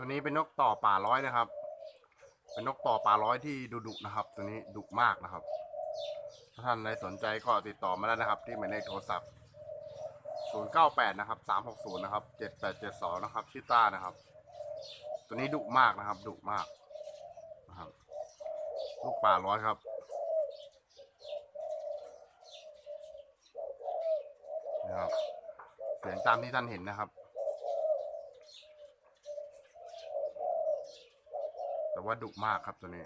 ตัวนี้เป็นนกต่อป่าร้อยนะครับ เป็นนกต่อป่าร้อยที่ดุดุนะครับ ตัวนี้ดุมากนะครับ ถ้าท่านใดสนใจก็ติดต่อมาได้นะครับ ที่หมายเลขโทรศัพท์ 098 นะครับ 360 นะครับ 7872 นะครับ ชื่อต้านะครับ ตัวนี้ดุมากนะครับดุมากนะครับลูกป่าร้อยครับนะครับเสียงตามที่ท่านเห็นนะครับ แต่ว่าดุมากครับตัวนี้